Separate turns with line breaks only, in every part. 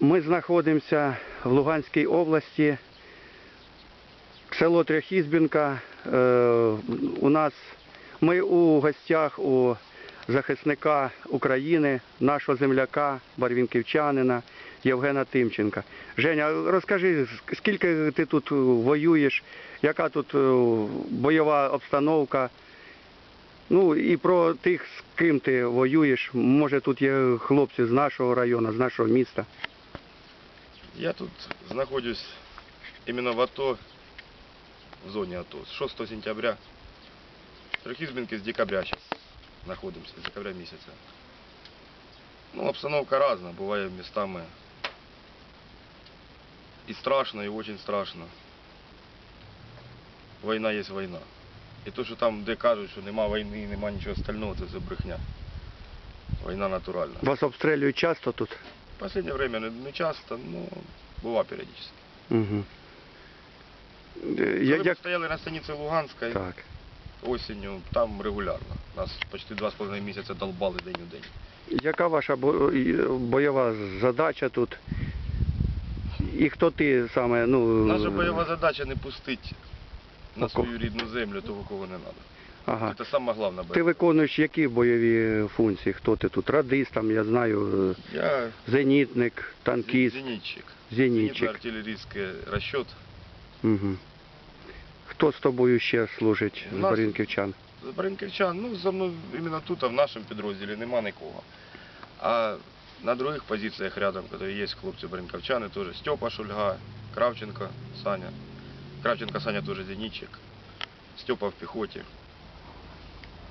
Ми знаходимося в Луганській області, село Трьохізбінка. Е, У нас ми у гостях у захисника України, нашого земляка, барвінківчанина Євгена Тимченка. Женя, розкажи, скільки ти тут воюєш, яка тут е, бойова обстановка? Ну і про тих, з ким ти воюєш. Може тут є хлопці з нашого району, з нашого міста.
Я тут знаходжусь іменно в АТО, в зоні АТО, з 6 сентября. Трьохізбінки з декабря зараз знаходимося, з декабря місяця. Ну, обстановка різна, буває містами і страшно, і дуже страшно. Війна є війна. І то, що там, де кажуть, що нема війни, нема нічого остального, це все брехня. Війна натуральна.
Вас обстрілюють часто тут?
В последнее время не, не часто, но бува периодически.
Угу.
Коли
Я,
ми
як...
стояли на станиці Луганської
Так.
осінню, там регулярно. Нас почти два з половиною місяця долбали день у день.
Яка ваша бо- і- бойова задача тут? І хто ти саме? Ну,
Наша бойова задача не пустити на
Око-
свою рідну землю того, кого не треба.
Ага.
Це саме головне.
Ти виконуєш які бойові функції? Хто ти тут? Радист, там, я знаю,
Я
зенітник, танкіст,
зенітчик.
зенітчик.
Зенітно-артилерійський розчет.
Угу. Хто з тобою ще служить з
нас-
Баринківчан?
З Баринківчан, ну, за мною іменно тут, а в нашому підрозділі нема нікого. А на других позиціях рядом, коли є хлопці баринківчани, теж Степа Шульга, Кравченко, Саня. Кравченко Саня теж зенітчик. Степа в піхоті.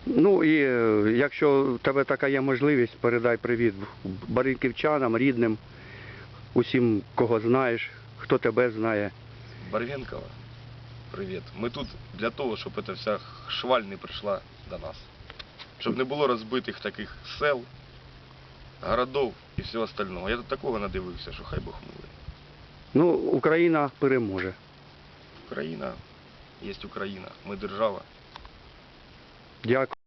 Ну і е, якщо в тебе така є можливість, передай привіт баринківчанам, рідним, усім, кого знаєш, хто тебе знає.
Барвенкова, привіт. Ми тут для того, щоб ця вся шваль не прийшла до нас. Щоб не було розбитих таких сел, городов і всього остального. Я тут такого надивився, що хай Бог милий.
Ну, Україна переможе.
Україна є Україна, ми держава.
Дякую.